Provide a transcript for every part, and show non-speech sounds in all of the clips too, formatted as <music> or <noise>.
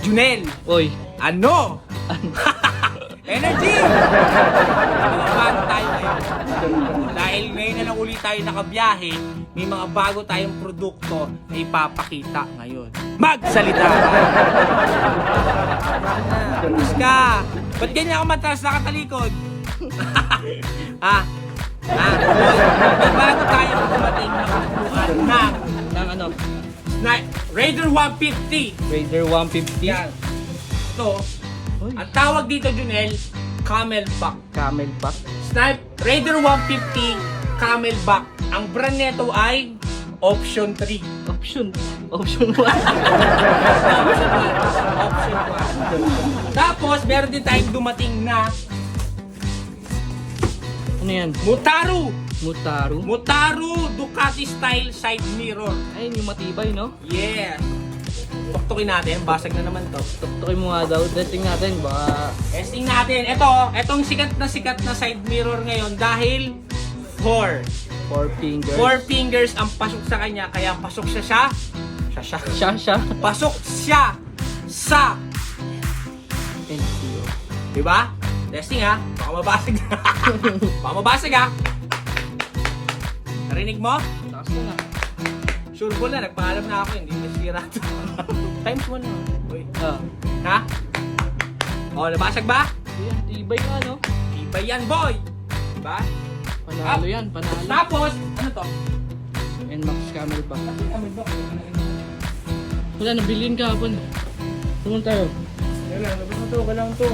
Junel, Oy, ano? <laughs> Energy! Bago tayo ngayon. Dahil ngayon na lang ulit tayo nakabiyahe, may mga bago tayong produkto na ipapakita ngayon. Magsalita! Tapos ka! Ba't ganyan ako matras nakatalikod? <laughs> ah, ah, may bago tayong dumating na upuan ng ng ano? Na Raider 150. Raider 150. Yan. Ito, Oy, ang tawag dito, Junel, Camelback. camelback. Snipe Raider 150 Camelback. Ang brand nito ay Option 3. Option. Option 1. <laughs> Option 1. Option 1. Tapos, meron din tayong dumating na ano yan? Mutaru. Mutaru. Mutaru Ducati style side mirror. Ayun yung matibay, no? Yes. Tuktukin natin. Basag na naman to. Tuktukin mo nga daw. Testing natin. Baka... Testing natin. Ito, etong sikat na sikat na side mirror ngayon dahil 4. Four fingers. Four fingers ang pasok sa kanya, kaya pasok siya siya. Siya siya. Siya, siya. Pasok siya sa. NCO. Di ba? Testing ha. Baka mabasag. <laughs> Baka mabasag ha. Narinig mo? Takas mo na. Sure ball na. Nagpaalam na ako. Hindi nasira to. <laughs> Times 1 na. Uy. Ah. Ha? O, nabasag ba? Yan, tibay nga, no? Iba yan, boy. Diba? Panalo yan, panalo. Tapos, ano to? NMAX camelback. Wala, nabilin ka hapon. Tumun tayo. Yan lang, labas mo to, kailangan to.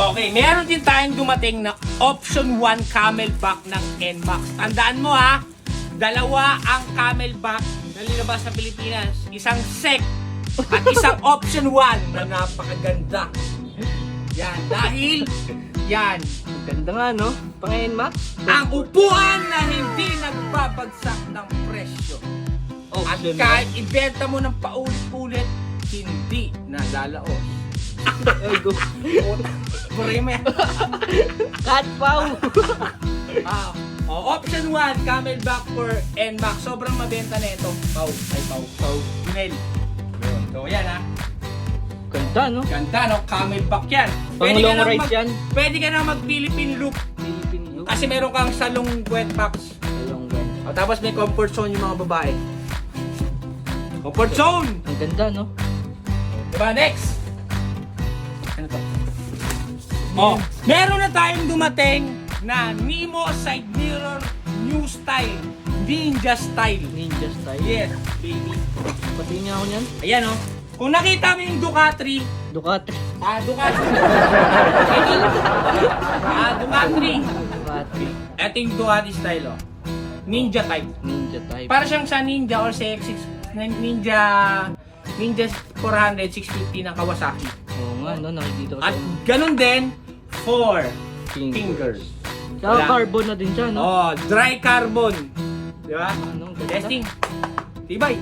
Okay, meron din tayong dumating na option 1 camelback ng NMAX. Tandaan mo ha, dalawa ang camelback na linabas sa Pilipinas. Isang sec at isang <laughs> option 1 na napakaganda. Yan, dahil yan, Ganda nga, no? Pang NMAX. ang upuan na hindi nagbabagsak ng presyo. At Option kahit ibenta mo ng paulit-ulit, hindi nalalaos. Ay, go. Prime. Cut, pau! ah, oh, option 1, Camelback for NMAX. Sobrang mabenta na ito. Pau, ay pau, pau. Junel. Yun. So, yan ha. Ganda, no? Ganda, no? Camelback yan. Pang ka long na ride mag- yan. Pwede ka na mag-Philippine loop. Philippine look. Kasi meron kang salong wet box. Ayong wen. O, tapos may comfort zone yung mga babae. Comfort zone! Ang ganda, no? Diba? Next! Ano to? Oh, meron na tayong dumating na Nemo side mirror new style. Ninja style. Ninja style. Yes, baby. Pati niya ako niyan. Ayan oh. Kung nakita mo yung Ducati, Ducati. ah, Ducati. Ito, ah, Ducati. Ducati. Ito yung Ducati style oh. Ninja type. Ninja type. Para siyang sa Ninja or sa X6, Ninja Ninja 400 650 ng Kawasaki. Oo nga, no? Nakikita ko At sa ganun din for fingers. fingers. Saka Wala. carbon na din siya, no? Oh, dry carbon. Di ba? Ano, ganda. Testing. Tibay.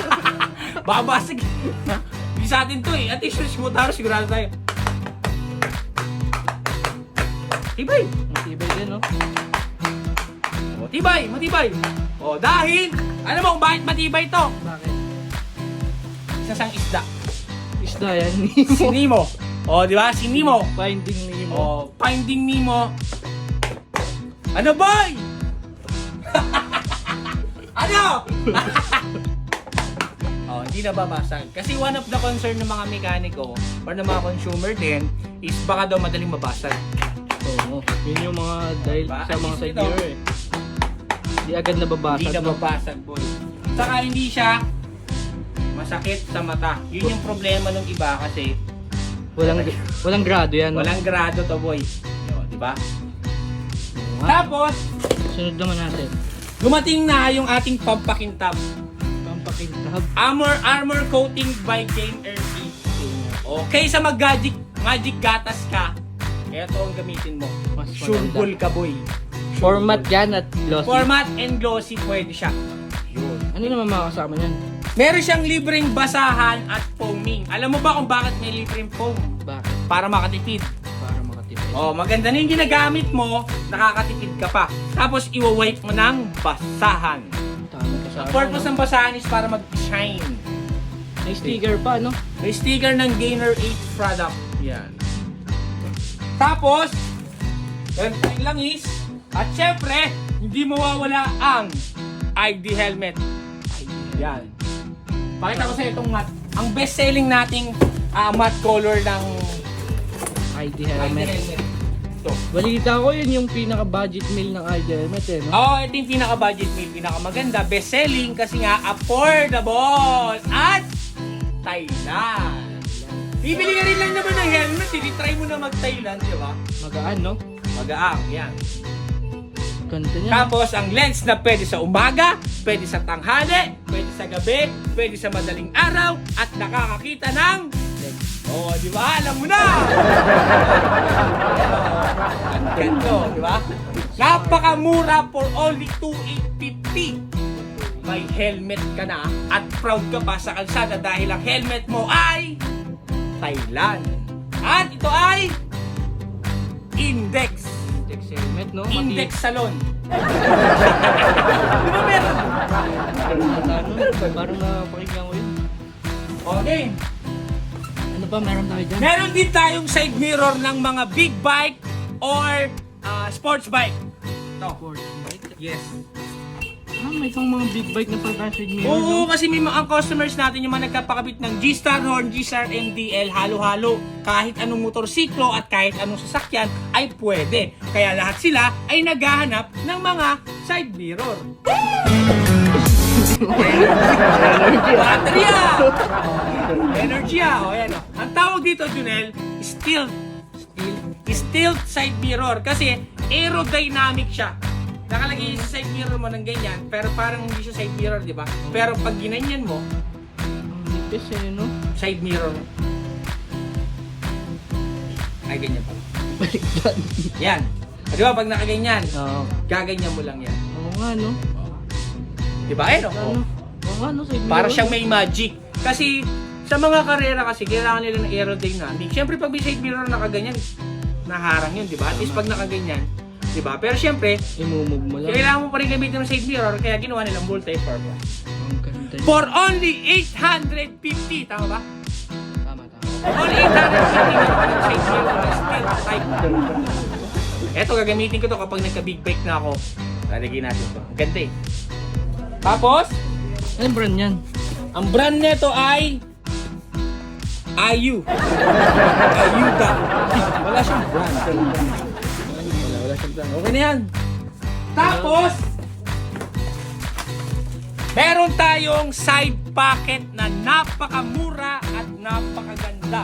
<laughs> Babasag. Hindi sa atin to eh. At least yung Motaro sigurado tayo. Tibay. Ang tibay din, no? Oh, tibay, matibay. Oh, dahil, alam mo kung bakit matibay to? Bakit? Isa sang isda. Isda yan. <laughs> Si Nemo. Oh, di ba? Si Nemo. Finding Nemo. Oh, Finding Nemo. Ano boy? <laughs> ano? <laughs> oh, hindi na babasag. Kasi one of the concern ng mga mekaniko or ng mga consumer din is baka daw madaling mabasag. Oo. Yun yung mga dahil Diba? sa mga side mirror eh. Hindi agad nababasag. Hindi na no? mabasag boy. Saka hindi siya masakit sa mata. Yun yung problema ng iba kasi Walang, walang grado yan. walang grado to boy. Di ba? Tapos, Sunod naman natin. dumating na yung ating pampakintab. Pampakintab. Armor armor coating by Jane RP. Okay sa mag-magic magic gatas ka, ito ang gamitin mo. Mas maganda. ka boy. Format yan at glossy. Format and glossy pwede siya. Yun. Ano naman mga kasama niyan? Meron siyang libreng basahan at foaming. Alam mo ba kung bakit may libreng foam? Bakit? Para makatipid. Para makatipid. Oh, maganda na yung ginagamit mo, nakakatipid ka pa. Tapos iwa-wipe mo ng basahan. Tama ka sa Ang purpose ng basahan is para mag-shine. May sticker pa, no? May sticker ng Gainer 8 product. Yan. Tapos, ganito yung langis. At syempre, hindi mawawala ang ID helmet. Yan. Pakita ko sa itong matte. Ang best-selling nating ah, matte color ng ID ID helmet. helmet. Ito. Balita ko yun yung pinaka-budget meal ng ID helmet eh, no? Oo, ito yung pinaka-budget meal, pinaka-maganda, best-selling kasi nga affordable at Thailand. Bibili ka rin lang naman ng helmet, hindi try mo na mag-Thailand, di ba? Magaan, no? Magaang, yan. Ganda. Tapos, ang lens na pwede sa umaga, pwede sa tanghali, pwede sa gabi, pwede sa madaling araw, at nakakakita ng... Oo, di ba? Alam mo na! Ang ganda, di ba? Napakamura for only 2,850. May helmet ka na at proud ka pa sa kalsada dahil ang helmet mo ay Thailand. At ito ay Index. Index helmet, no? Index Salon. <laughs> Di ba meron? Ano, parang napakinggan ko yun. Okay. Ano pa meron tayo dyan? Meron din tayong side mirror ng mga big bike or ah, sports bike. Sports bike. Yes. Ah, may pang mga big bike na pagkasid mirror, Oo, no? kasi may mga customers natin yung mga nagkapakabit ng G-Star Horn, G-Star MDL, halo-halo. Kahit anong motorsiklo at kahit anong sasakyan ay pwede. Kaya lahat sila ay naghahanap ng mga side mirror. <laughs> Battery ah! Energy ah! O yan o. Ang tawag dito, Junel, still Steel. stilt side mirror kasi aerodynamic siya. Nakalagay sa side mirror mo ng ganyan, pero parang hindi siya side mirror, di ba? Pero pag ginanyan mo, nipis eh, no? side mirror. Ay, ganyan pala. Baliktad. Yan. O, Di ba, pag nakaganyan, Oo. gaganyan mo lang yan. Oo nga, no? Di ba? Ayun, Ano? oh. Oo nga, no? Side Para mirror. siyang may magic. Kasi, sa mga karera kasi, kailangan nila ng aerodynamic. Siyempre, pag may side mirror nakaganyan, naharang yun, di ba? At least pag nakaganyan, di ba? Pero siyempre, Imumove mo lang. kailangan mo pa rin gamitin ng side mirror, kaya ginawa nilang multi-purpose. Ang ganda. For only 850, tama ba? Tama, tama. Only 850 na pa ng side mirror type. Eto, gagamitin ko to kapag nagka-big bike na ako. Lalagyan natin to. Ang ganda eh. Tapos, Anong brand yan? ang brand nito ay IU. Wala, wala siyang brand. Okay na yan. Tapos, meron tayong side pocket na napakamura at napakaganda.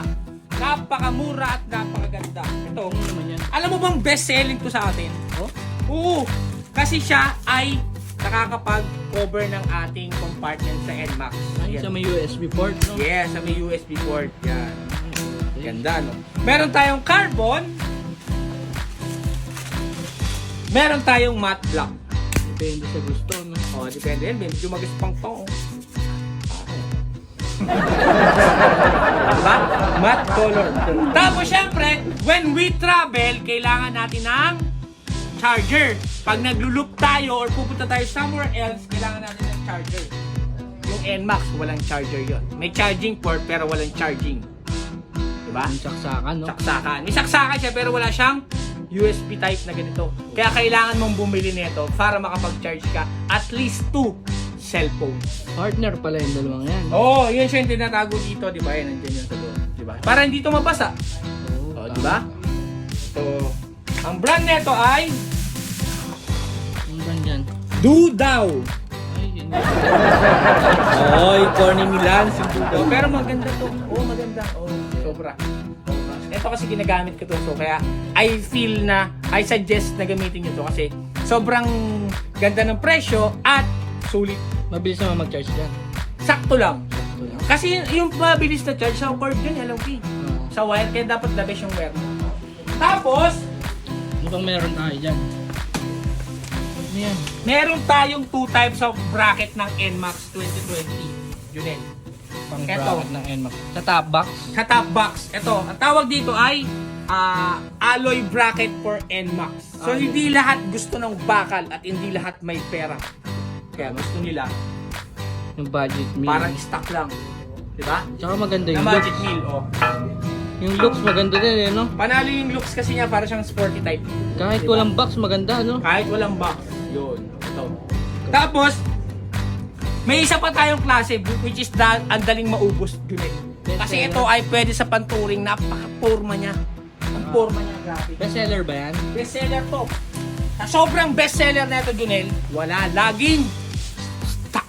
Napakamura at napakaganda. Ito, Ano alam mo bang best selling to sa atin? Oh? Oo. Kasi siya ay nakakapag-cover ng ating compartment sa NMAX. Ay, sa may USB port, no? Yes, sa may USB port. Yan. Ganda, no? Meron tayong carbon. Meron tayong matte black. Depende sa gusto, no? O, oh, depende yan. Medyo magaspang to. oh. diba? Matte color. Tapos, syempre, when we travel, kailangan natin ng charger. Pag nagluloop tayo or pupunta tayo somewhere else, kailangan natin ng charger. Yung NMAX, walang charger yon. May charging port pero walang charging. Diba? Ang saksakan, no? Saksakan. May saksakan siya pero wala siyang USB type na ganito. Kaya kailangan mong bumili nito para makapag-charge ka at least two cellphones. Partner pala yung dalawang yan. Oo, oh, yun siya yung tinatago dito, di ba? Yan, nandiyan yun sa loob. Di ba? Para hindi ito mabasa. Oo, Oh, di ba? So, ang brand nito ay Ang brand yan. Dudaw. Ay, yun. <laughs> Oy, corny ni Lance yung Dudaw. Pero maganda to. Oo, maganda. Oo, sobra. Ito kasi ginagamit ko to. So, kaya I feel na, I suggest na gamitin nyo to kasi sobrang ganda ng presyo at sulit. Mabilis naman mag-charge yan. Sakto lang. Ito lang. Kasi yung mabilis na charge sa cord yun, alam ko eh. Oo. Sa wire, kaya dapat the best yung wire mo. Tapos, Mukhang meron tayo dyan. Ano yan? meron tayong two types of bracket ng NMAX 2020. Junel. Pang Eto. bracket ng NMAX. Sa top box. Sa top box, ito, ang tawag dito ay ah, alloy bracket for NMAX. So, Alloy. hindi lahat gusto ng bakal at hindi lahat may pera. Kaya gusto nila, Yung budget meal. parang stock lang. Di ba? Tsaka maganda Na yung budget looks. meal, oh. Yung looks maganda din eh, no? Panalo yung looks kasi niya, para siyang sporty type. Kahit Diba? walang box, maganda, no? Kahit walang box. Yun. Ito. Tapos, may isa pa tayong klase, which is da- ang daling maubos eh. Best Kasi ito ay pwede sa panturing, napaka-forma niya. Ang forma niya, grabe. Bestseller ba yan? Bestseller to. Sa sobrang bestseller na ito, Junel, wala. Laging stock.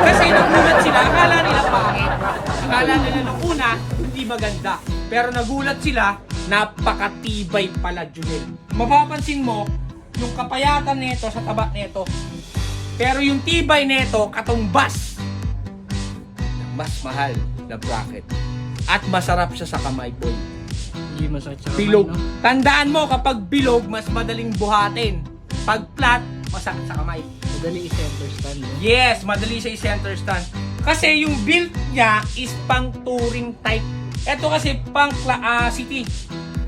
Kasi nagulat sila, akala nila pangit. Akala nila nung una, hindi maganda. Pero nagulat sila, napakatibay pala, Junel. Mapapansin mo, yung kapayatan nito sa taba nito. Pero yung tibay nito, katumbas ng mas mahal na bracket. At masarap siya sa kamay, boy. Hindi masakit sa kamay, Bilog. no? Tandaan mo, kapag bilog, mas madaling buhatin. Pag flat, masakit sa kamay. Madali i-center stand, no? Yes, madali siya i-center stand. Kasi yung build niya is pang touring type. Ito kasi pang cla- ah, city.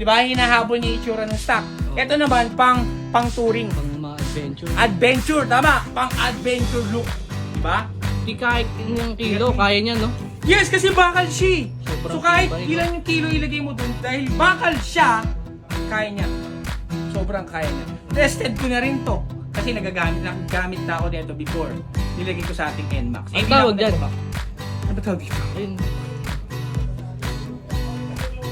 Di ba? Hinahabol niya yung itsura ng stock. Ito naman, pang pang touring. Pang adventure. Adventure, tama? Pang adventure look. Di ba? Di kahit yung kilo, kaya niya, no? Yes, kasi bakal siya. eh. Sobrang so kahit tibay, no? ilan yung kilo ilagay mo dun, dahil bakal siya, kaya niya. Sobrang kaya niya. Tested ko na rin to. Kasi nagagamit, nagagamit na ako nito before. Nilagay ko sa ating NMAX. Ang Hindi tawag dyan? Ano ba tawag dito? Ayun.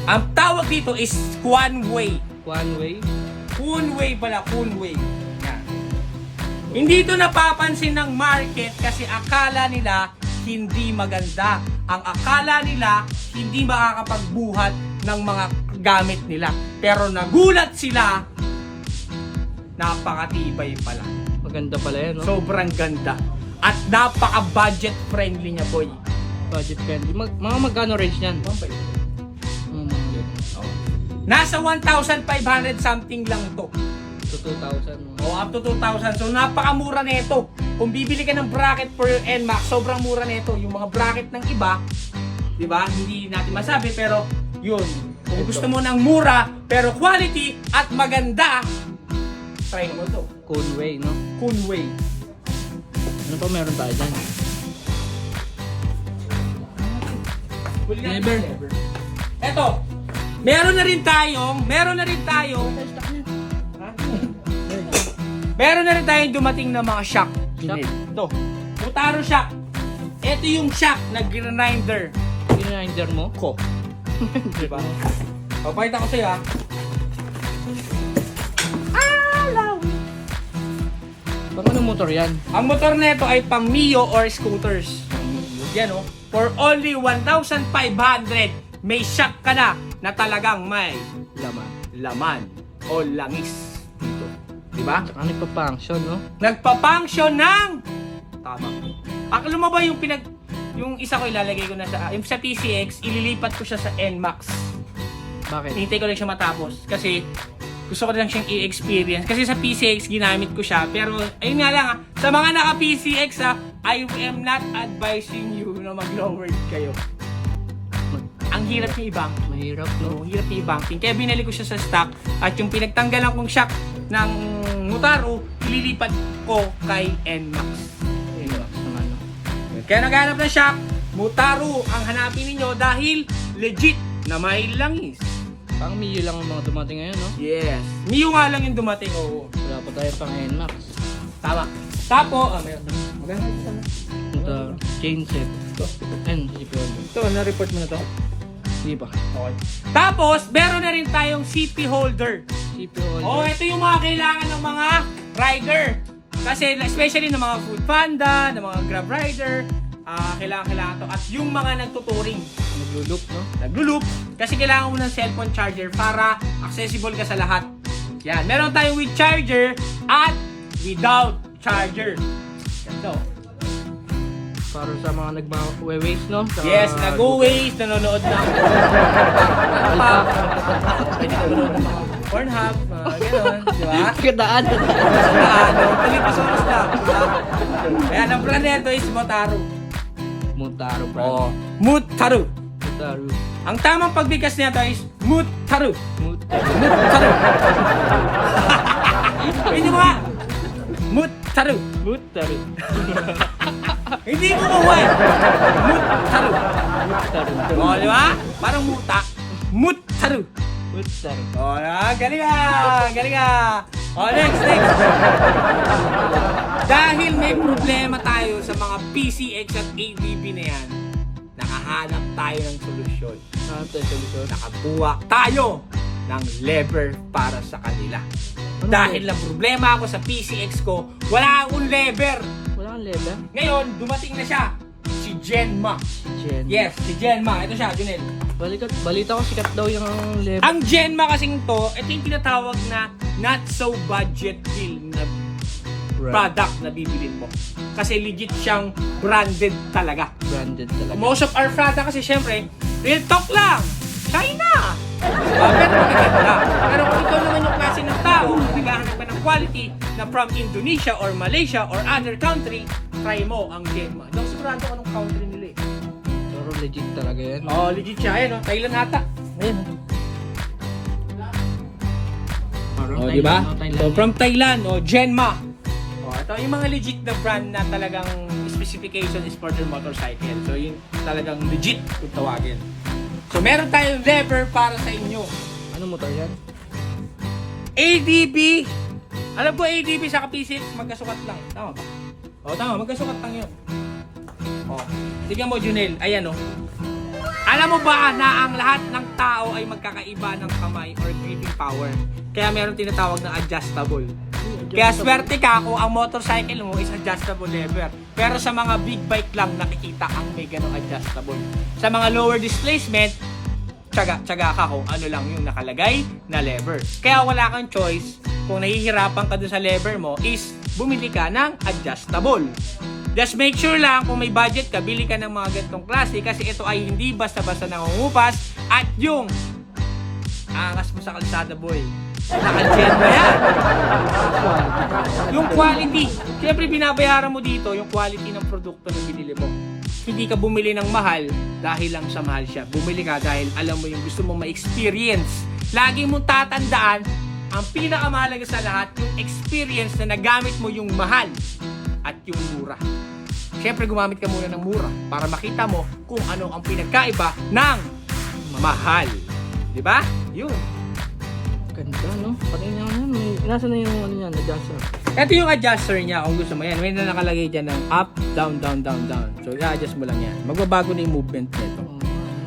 Ang tawag dito is Quanway. One way. Kunway pala, Kunway. Hindi ito napapansin ng market kasi akala nila hindi maganda. Ang akala nila hindi makakapagbuhat ng mga gamit nila. Pero nagulat sila, napakatibay pala. Maganda pala yan, no? Sobrang ganda. At napaka-budget friendly niya, boy. budget friendly. Mag, mga magkano range niyan? Mm, Nasa 1,500 something lang to. To 2,000. mga- O up to 2,000. So napakamura nito. Kung bibili ka ng bracket for your NMAX, sobrang mura nito. Yung mga bracket ng iba, 'di ba? Hindi natin masabi pero yun. Kung gusto mo ng mura pero quality at maganda, try mo to. Conway, no? Kunway. Ano pa meron tayo dyan? Never. Eto, meron na rin tayong, meron na rin tayong? Meron na rin tayong dumating na mga shock. Shock? Ito, Mutaro shock. Ito yung shock na grinder Grinder mo? ko. <laughs> diba? Papakita ko sa'yo ha. Pang ano motor yan? Ang motor nito ay pang Mio or scooters. Yan oh. For only 1,500, may shock ka na na talagang may Laman. laman o langis dito. Diba? Tsaka nagpa-function, no? Nagpa-function ng tama. Akala mo ba yung pinag yung isa ko ilalagay ko na sa yung sa PCX, ililipat ko siya sa NMAX. Bakit? Hintay ko lang siya matapos kasi gusto ko lang siyang i-experience. Kasi sa PCX, ginamit ko siya. Pero, ayun nga lang ha, sa mga naka-PCX ha, I am not advising you na mag-lowered kayo. Ang hirap niya i-bank. Mahirap, No, no? hirap niya i-banking. Kaya binili ko siya sa stock. At yung pinagtanggalan kong shock ng Mutaro, ililipat ko kay NMAX. Relax naman, no? Kaya naghanap ng shock, Mutaro ang hanapin ninyo dahil legit na may langis. Pang Mio lang ang mga dumating ngayon, no? Yes. Mio nga lang yung dumating, oo. Wala pa tayo pang NMAX. Tama. Tapo, ah, meron. Maganda ito. Chain set. Ito. And. Ito, na-report mo na to? Hindi pa. Okay. Tapos, meron na rin tayong CP holder. CP holder. Oh, ito yung mga kailangan ng mga rider. Kasi especially ng mga food panda, ng mga grab rider, ah kailangan kailangan to. At yung mga nagtuturing, Naglo-loop, no? naglo-loop, kasi kailangan mo ng cellphone charger para accessible ka sa lahat. Yan, meron tayong with charger at without charger. Ganda oh. Para sa mga nagma-waste, no? Sa Yes, nag-waste, nanonood ng <laughs> Pornhub. Pwede ka manood ng mga Pornhub, mga gano'n, di ba? <laughs> Kataan. Ano, palipasoros lang. diba? Kaya ang nito is Motaro. Mutaro brand. Oo. Mutaro. Mutaru. Ang tamang pagbigkas nito is Mutaru. Mutaru. Mutaru. <laughs> Hindi mo nga. Mutaru. Mutaru. Hindi mo kuha. Mutaru. Mutaru. O, di ba? Parang muta. Mutaru. Mutaru. O, na, galing ah. Galing ah. O, next, next. Dahil may problema tayo sa mga PCX at ADB na yan, nakahanap tayo ng solusyon. Ano tayo solusyon? Nakabuwak tayo ng lever para sa kanila. Dahil lang problema ako sa PCX ko, wala akong lever. Wala kang level? Ngayon, dumating na siya. Si Genma. Gen. Yes, si Genma. Ito siya, Junel. Balikat, balita ko sikat daw yung level. Ang Genma kasing to, ito yung tinatawag na not so budget deal na product na bibilin mo. Kasi legit siyang branded talaga. Branded talaga. Most of our product kasi syempre, real talk lang. China! Diba? Pero magaganda. Pero kung ikaw naman yung klase ng tao, quality na from Indonesia or Malaysia or other country, try mo ang Genma. Daw sigurado ko anong country nila eh. Pero legit talaga yan. Oh, legit siya. Ayan, oh. Thailand ata. Ayun. Parang Oh, di ba? So, from Thailand, oh, Genma. Oh, ito yung mga legit na brand na talagang specification is for their motorcycle. So, yung talagang legit kung tawagin. So, meron tayong lever para sa inyo. Ano motor yan? ADB. Alam ko ADB sa P6, magkasukat lang. Tama ba? O, tama. Magkasukat lang yun. O, tignan mo, Junel. Ayan, o. Alam mo ba na ang lahat ng tao ay magkakaiba ng kamay or gripping power? Kaya meron tinatawag na adjustable. Kaya swerte ka kung ang motorcycle mo is adjustable lever. Pero sa mga big bike lang nakikita ang may ganong adjustable. Sa mga lower displacement, tsaga, tsaga ka kung ano lang yung nakalagay na lever. Kaya wala kang choice kung nahihirapan ka dun sa lever mo is bumili ka ng adjustable. Just make sure lang kung may budget ka, bili ka ng mga ganitong klase kasi ito ay hindi basta-basta nangungupas at yung angas mo sa kalsada boy. Naka-gen mo yan. Yung quality. Siyempre binabayaran mo dito yung quality ng produkto na binili mo. Hindi ka bumili ng mahal dahil lang sa mahal siya. Bumili ka dahil alam mo yung gusto mong ma-experience. Lagi mong tatandaan, ang pinakamahalaga sa lahat, yung experience na nagamit mo yung mahal at yung mura. Siyempre gumamit ka muna ng mura para makita mo kung ano ang pinagkaiba ng mahal. Di ba? Yun. Ganda, no? Pati niya may, nasa na yung ano yan, adjuster. Ito yung adjuster niya kung gusto mo yan. May na nakalagay dyan ng up, down, down, down, down. So, i-adjust mo lang yan. Magbabago na yung movement nito. Oh,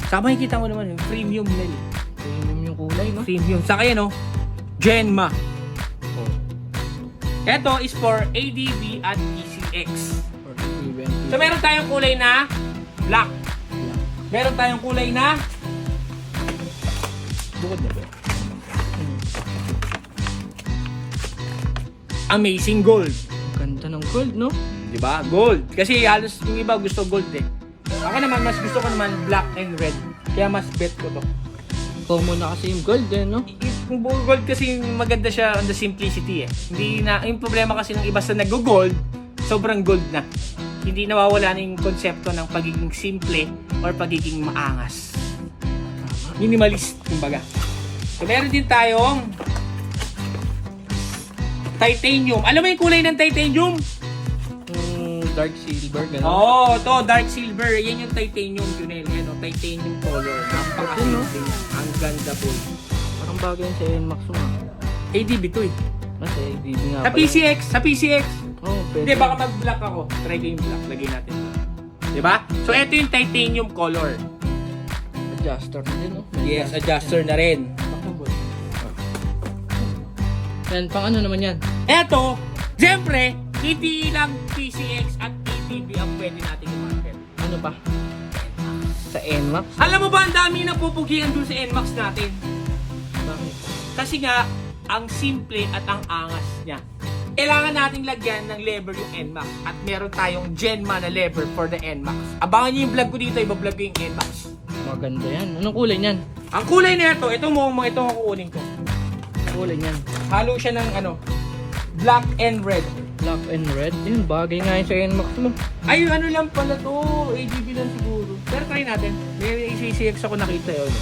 Saka makikita mo naman yung premium na yun. premium yung kulay, no? Premium. Saka yan, oh. Genma. Oh. Ito is for ADB at PCX. Or even. So, meron tayong kulay na black. Meron tayong kulay na bukod na ba? Amazing gold. Ganda ng gold, no? Di ba? Gold. Kasi halos yung iba gusto gold eh. Ako naman, mas gusto ko naman black and red. Kaya mas bet ko to. Common na kasi yung gold, eh, no? Yung gold kasi maganda siya on the simplicity eh. Hindi na, yung problema kasi ng iba sa nag-gold, sobrang gold na. Hindi nawawala na yung konsepto ng pagiging simple or pagiging maangas. Minimalist, kumbaga. So, meron din tayong titanium. Alam mo yung kulay ng titanium? Yung dark silver, gano'n. Oo, oh, to dark silver. Yan yung titanium Junel. Yan o, titanium color. Napaka-amazing. Ang ganda po. Parang bagay yun sa NMAX mo. ah. ADB to eh. Mas eh, BB nga Sa pala. PCX, sa PCX. Oo, pwede. Hindi, baka mag-black ako. Try ko yung black. Lagay natin. Di ba? So, ito yung titanium color. Adjuster na din, no? Yes, adjuster na rin. Yan, pang ano naman yan? Ito, siyempre, hindi lang PCX at ATV ang pwede natin i-market. Ano pa? Sa NMAX? Alam mo ba, ang dami na pupugian dun sa NMAX natin. Bakit? Kasi nga, ang simple at ang angas niya. Kailangan nating lagyan ng lever yung NMAX at meron tayong Genma na lever for the NMAX. Abangan niyo yung vlog ko dito, iba-vlog ko yung NMAX. Maganda yan. Anong kulay niyan? Ang kulay na ito, ito mo, ito ang kukunin ko. Kulay niyan. Halo siya ng ano, black and red. Black and red. Yun, bagay nga yun sa NMAX mo. Ay, ano lang pala to. AGB lang siguro. Pero try natin. May ACCX ako nakita yun.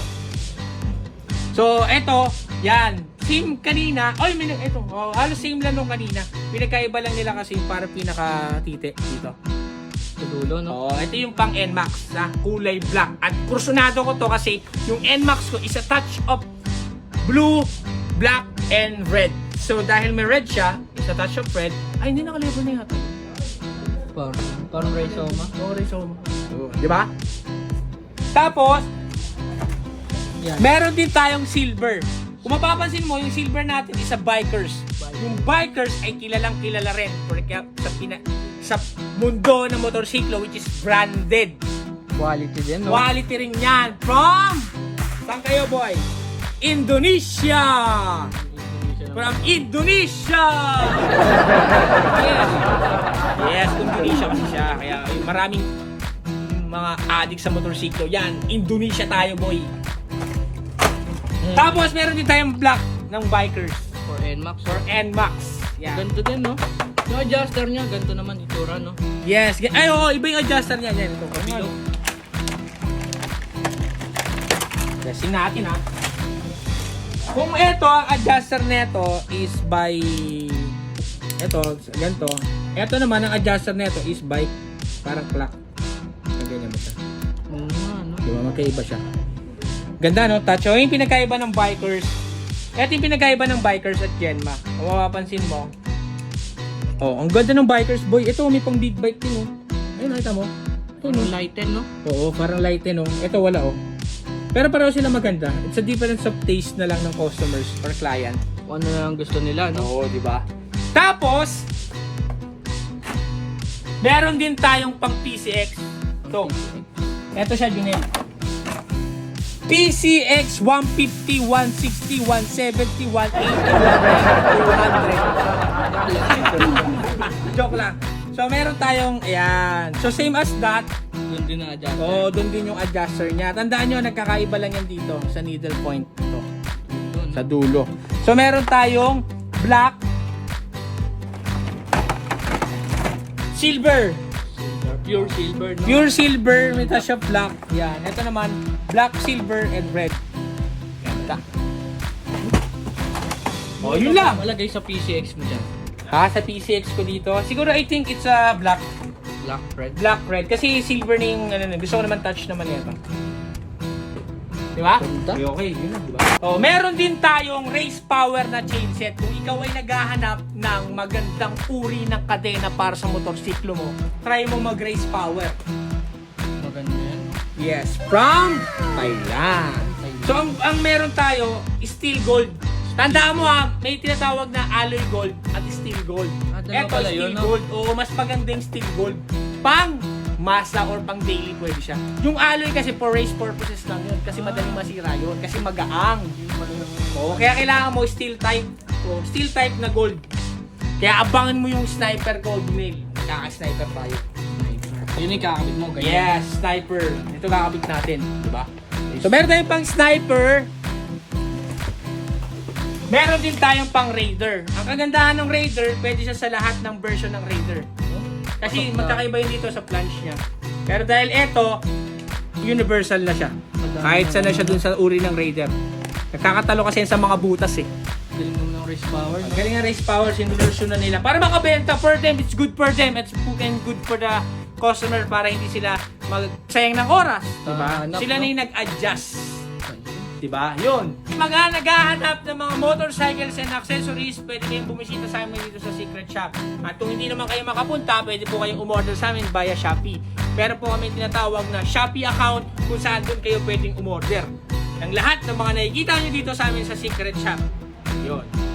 So, eto. Yan. Same kanina. Ay, may eto. Oh, halos same lang nung kanina. Pinagkaiba lang nila kasi para pinaka-tite dito. Sa dulo, no? Oh, ito yung pang NMAX na kulay black. At kursunado ko to kasi yung NMAX ko is a touch of blue, black, and red. So dahil may red siya, is a touch of red, ay hindi nakalabel na yata. Parang, parang Rhizoma. Okay, so, di ba? Tapos, Yan. meron din tayong silver. Kung mapapansin mo, yung silver natin is a bikers. Yung bikers ay kilalang kilala rin porque sa, pina, sa mundo ng motorsiklo which is branded. Quality din, no? Quality rin yan. From, saan kayo boy? Indonesia! From Indonesia! yes. Yes, Indonesia kasi siya. Kaya yung maraming mga addict sa motorsiklo. Yan, Indonesia tayo boy. Mm. Tapos meron din tayong black ng bikers For NMAX. for NMAX. Yan. Ganito din, no? Yung adjuster niya, ganito naman itura, no? Yes. Ay, oo, iba yung adjuster niya. Yan, ito. Kabilo. Testing natin ha. Kung ito, ang adjuster nito is by ito, ganito. Ito naman, ang adjuster nito is by parang clock. Ganyan mo siya. Oo nga, no? Di ba? Magkaiba siya. Ganda no? Touch. O, yung pinagkaiba ng bikers. Ito yung pinagkaiba ng bikers at Genma. Kung mapapansin mo. Oh, ang ganda ng bikers boy. Ito, may pang big bike din oh. Ayun, nakita mo? Ayun, Parang oh. lighten, no? Oo, parang light din, oh. Ito wala, oh. Pero pareho sila maganda. It's a difference of taste na lang ng customers or client. Kung ano lang gusto nila, no? Oo, di ba? Tapos, meron din tayong pang PCX. Ito. Ito siya, Junel. PCX 150, 160, 170, 180, 190, 200. Joke lang. So, meron tayong, ayan. So, same as that, Doon din ang adjuster. Oo, doon din yung adjuster niya. Tandaan nyo, nagkakaiba lang yan dito sa needle point. Ito, sa dulo. So, meron tayong black, silver. Silver. Pure silver, no? Pure silver, may touch of black. Yan. Ito naman, black, silver, and red. Ganda. Oh, yun lang. Malagay sa PCX mo dyan. Ha, sa PCX ko dito. Siguro, I think it's a black. Black red. Black, red. Kasi silver na yung, ano, gusto ko naman touch naman ito. Di ba? Okay, okay. Yun lang, di ba? Oh, meron din tayong race power na chain set. Kung ikaw ay naghahanap ng magandang uri ng kadena para sa motorsiklo mo, try mo mag-race power. Maganda yan. Yes, from Thailand. So, ang, ang meron tayo, steel gold. Tandaan mo ha, may tinatawag na alloy gold at steel gold. Ah, dalawa Eto, pala steel yun, no? gold. Oo, mas maganda yung steel gold. Pang masa or pang daily pwede siya. Yung alloy kasi for race purposes lang yun. Kasi madaling masira yun. Kasi magaang. Oo, kaya kailangan mo steel type. O, steel type na gold. Kaya abangan mo yung sniper gold nail. Kaka-sniper tayo. Yun yung kakabit mo, ganyan. Yes, sniper. Ito kakabit natin, di ba? So meron tayong pang sniper. Meron din tayong pang raider. Ang kagandahan ng raider, pwede siya sa lahat ng version ng raider. Kasi magkakaiba yun dito sa planche niya. Pero dahil ito, universal na siya. Kahit saan na siya dun sa uri ng raider. Nagkakatalo kasi sa mga butas eh. Galing ng race power? Ang galing ng race power, sinulusyon na nila. Para makabenta for them, it's good for them. It's and good for the customer para hindi sila magsayang ng oras. Diba? Hanap, sila na yung nag-adjust. Diba? Yun. Mga naghahanap ng mga motorcycles and accessories, pwede kayong bumisita sa amin dito sa Secret Shop. At kung hindi naman kayo makapunta, pwede po kayong umorder sa amin via Shopee. Pero po kami tinatawag na Shopee account kung saan doon kayo pwedeng umorder. Ng lahat ng mga nakikita nyo dito sa amin sa Secret Shop. Yun.